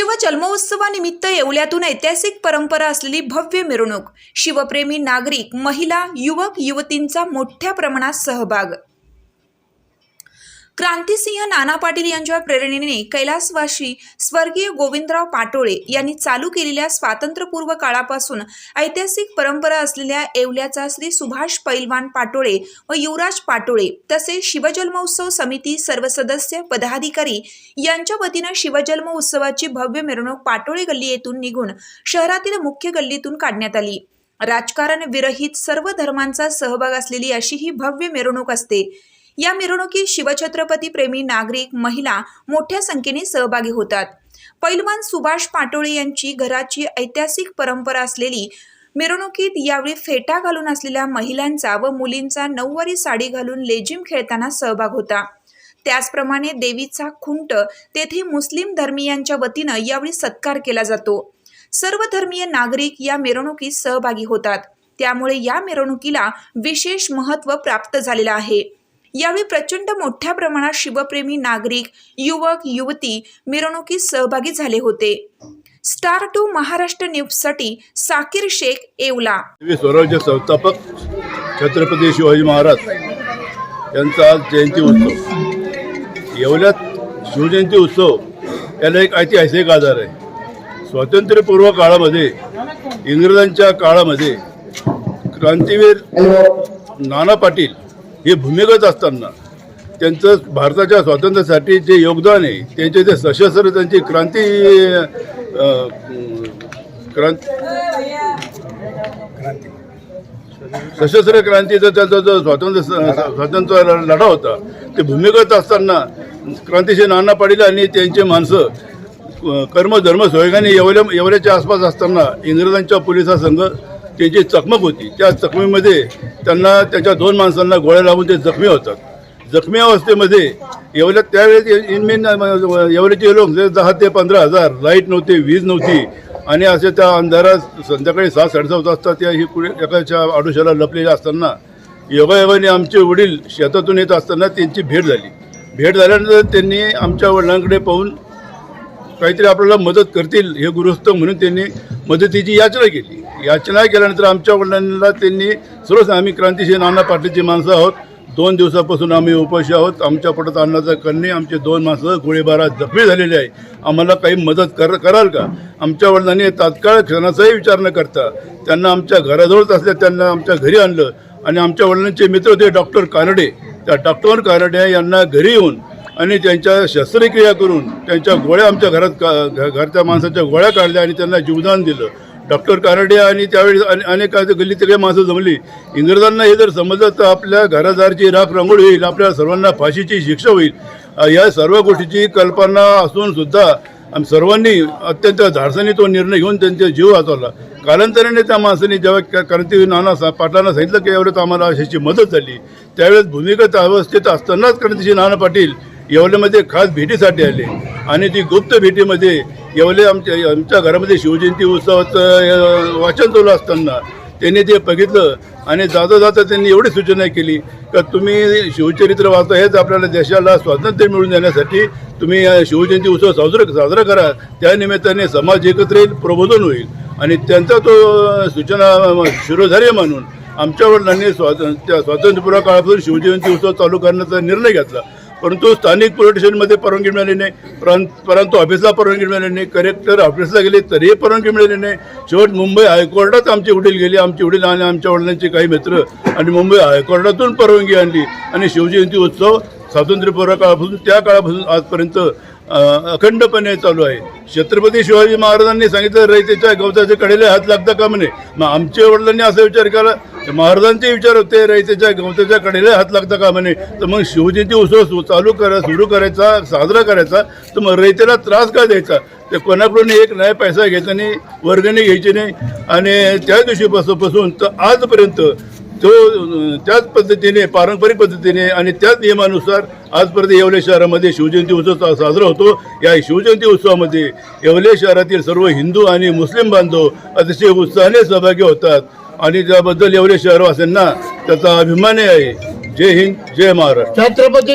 शिवजन्मोत्सवानिमित्त येवल्यातून ऐतिहासिक परंपरा असलेली भव्य मिरवणूक शिवप्रेमी नागरिक महिला युवक युवतींचा मोठ्या प्रमाणात सहभाग. क्रांतिसिंह नाना पाटील यांच्या प्रेरणेने कैलासवासी स्वर्गीय गोविंदराव पाटोळे यांनी चालू केलेल्या स्वातंत्र्यपूर्व काळापासून ऐतिहासिक परंपरा असलेल्या येवल्याचा श्री सुभाष पैलवान पाटोळे व युवराज पाटोळे तसेच शिवजन्मोत्सव समिती सर्व सदस्य पदाधिकारी यांच्या वतीनं शिवजन्म उत्सवाची भव्य मिरवणूक पाटोळे गल्ली येथून निघून शहरातील मुख्य गल्लीतून काढण्यात आली. राजकारण विरहित सर्व धर्मांचा सहभाग असलेली अशी ही भव्य मिरवणूक असते. या मिरवणुकीत शिवछत्रपती प्रेमी नागरिक महिला मोठ्या संख्येने सहभागी होतात. पैलवान सुभाष पाटोळे यांची घराची ऐतिहासिक परंपरा असलेली मिरवणुकीत यावेळी फेटा घालून असलेल्या महिलांचा व मुलींचा नऊवारी साडी घालून लेझिम खेळताना सहभाग होता. त्याचप्रमाणे देवीचा खुंट तेथे मुस्लिम धर्मीयांच्या वतीनं यावेळी सत्कार केला जातो. सर्व धर्मीय नागरिक या मिरवणुकीत सहभागी होतात. त्यामुळे या मिरवणुकीला विशेष महत्त्व प्राप्त झालेलं आहे. यावेळी प्रचंड मोठ्या प्रमाणात शिवप्रेमी नागरिक युवक युवती मिरवणुकीत सहभागी झाले होते. स्टार टू महाराष्ट्र न्यूजसाठी साकीर शेख येवला. स्वराज्य संस्थापक छत्रपती शिवाजी महाराज यांचा आज जयंती उत्सव. येवल्यात शिवजयंती उत्सव याला एक ऐतिहासिक आधार आहे. स्वातंत्र्यपूर्व काळामध्ये इंग्रजांच्या काळामध्ये क्रांतीवीर नाना पाटील हे भूमिगत असताना त्यांचं भारताच्या स्वातंत्र्यासाठी जे योगदान आहे त्यांचे जे सशस्त्र त्यांची क्रांती क्रांती सशस्त्र क्रांतीचा त्यांचा जो स्वातंत्र्य स्वातंत्र्य लढा होता ते भूमिगत असताना क्रांतीशी नाना पाटील आणि त्यांचे माणसं कर्मधर्म सोयगाने येवल्या येवल्याच्या आसपास असताना इंग्रजांच्या पोलिसासंघ त्यांची चकमक होती त्या चकमीमध्ये त्यांना त्याच्या दोन माणसांना गोळ्या लावून ते जखमी होतात. जखमी अवस्थेमध्ये येवल्या त्यावेळेस इनमेन येवल्याचे लोक दहा ते पंधरा हजार लाइट नव्हते वीज नव्हती आणि असे त्या अंधारात संध्याकाळी सात साडेसात वाजता त्या ही कुठे एकाच्या आडोशाला लपलेल्या असताना योगायोगाने आमचे वडील शेतातून येत असताना त्यांची भेट झाली. भेट झाल्यानंतर त्यांनी आमच्या वडिलांकडे पाहून काहीतरी आपल्याला मदत करतील हे गुरुस्त म्हणून त्यांनी मदतीची याचना केली. याचना केल्यानंतर आमच्या वडिलांना त्यांनी सर्वच आम्ही क्रांतिशील नाना पाटीलची माणसं आहोत. दोन दिवसापासून आम्ही उपाशी आहोत. आमच्या पोटात अन्नाचा कन्ने आमचे दोन माणसं गोळीबारात जखमी झालेले आहे. आम्हाला काही मदत कर कराल का? आमच्या वडिलांनी तात्काळ क्षणाचाही विचार न करता त्यांना आमच्या घराजवळच असल्या त्यांना आमच्या घरी आणलं. आणि आमच्या वडिलांचे मित्र होते डॉक्टर कानडे त्या डॉक्टर कानडे यांना घरी येऊन आणि त्यांच्या शस्त्रक्रिया करून त्यांच्या गोळ्या आमच्या घरात का घ- घरच्या माणसाच्या गोळ्या काढल्या आणि त्यांना जीवदान दिलं. डॉक्टर कानडे आणि त्यावेळी अने- अनेक गल्ली सगळे माणसं जमली. इंग्रजांना हे जर समजलं तर आपल्या घरादारची राख रांगोळी होईल आपल्या सर्वांना फाशीची शिक्षा होईल. या सर्व गोष्टीची कल्पना असून सुद्धा आम्ही सर्वांनी अत्यंत धाडसाने तो निर्णय घेऊन त्यांचा जीव वाचवला कालांतराने त्या माणसाने जेव्हा क- नाना सा पाटलांना सांगितलं की एवढ्यात आम्हाला अशाची मदत झाली. त्यावेळेस भूमिगत अवस्थेत असतानाच क्रांतिशील नाना पाटील येवल्यामध्ये खास भेटीसाठी आले. आणि ती गुप्त भेटीमध्ये येवले आमच्या आमच्या घरामध्ये शिवजयंती उत्सवाचं वाचन चालू असताना त्यांनी ते बघितलं आणि जाता जाता त्यांनी एवढी सूचना केली का तुम्ही शिवचरित्र वाचता हेच आपल्याला देशाला स्वातंत्र्य मिळून देण्यासाठी तुम्ही शिवजयंती उत्सव साजरा साजरा करा. त्यानिमित्ताने समाज एकत्र येईल प्रबोधन होईल. आणि त्यांचा तो सूचना शिरोधार्य मानून आमच्या वडिलांनी स्वातंत्र्य स्वातंत्र्यपूर्व काळापासून शिवजयंती उत्सव चालू करण्याचा निर्णय घेतला. परंतु स्थानिक पोलीस स्टेशनमध्ये परवानगी मिळाली नाही. परंतु ऑफिसला परवानगी मिळाली नाही. कलेक्टर ऑफिसला गेले तरीही परवानगी मिळाली नाही. शेवट मुंबई हायकोर्टात आमचे वडील गेले. आमचे वडील आणि आमच्या वडिलांचे काही मित्र आणि मुंबई हायकोर्टातून परवानगी आणली. आणि शिवजयंती उत्सव स्वातंत्र्यपूर्व काळापासून त्या काळापासून आजपर्यंत अखंडपणे चालू आहे. छत्रपती शिवाजी महाराजांनी सांगितलं रयतेच्या गवताच्या कडेला हात लागता का म्हणे मग आमच्या वडिलांनी असा विचार केला तर महाराजांचे विचार होते रयतेच्या गवताच्या कडेला हात लागता का म्हणे तर मग शिवजयंती उत्सव सु- चालू करा सुरू करायचा साजरा करायचा तर मग रयतेला त्रास का द्यायचा? ते कोणाकडून एक नाही पैसा घ्यायचा नाही वर्गणी घ्यायची नाही. आणि त्या दिवशीपासून तर आजपर्यंत तो त्याच पद्धतीने पारंपरिक पद्धतीने आणि त्याच नियमानुसार आजपर्यंत येवले शहरामध्ये शिवजयंती उत्सव साजरा होतो. या शिवजयंती उत्सवामध्ये येवले शहरातील सर्व हिंदू आणि मुस्लिम बांधव अतिशय उत्साहाने सहभागी होतात. आणि त्याबद्दल एवढे शहरवासियांना त्याचा अभिमान आहे. जय हिंद जय महाराष्ट्र. छत्रपती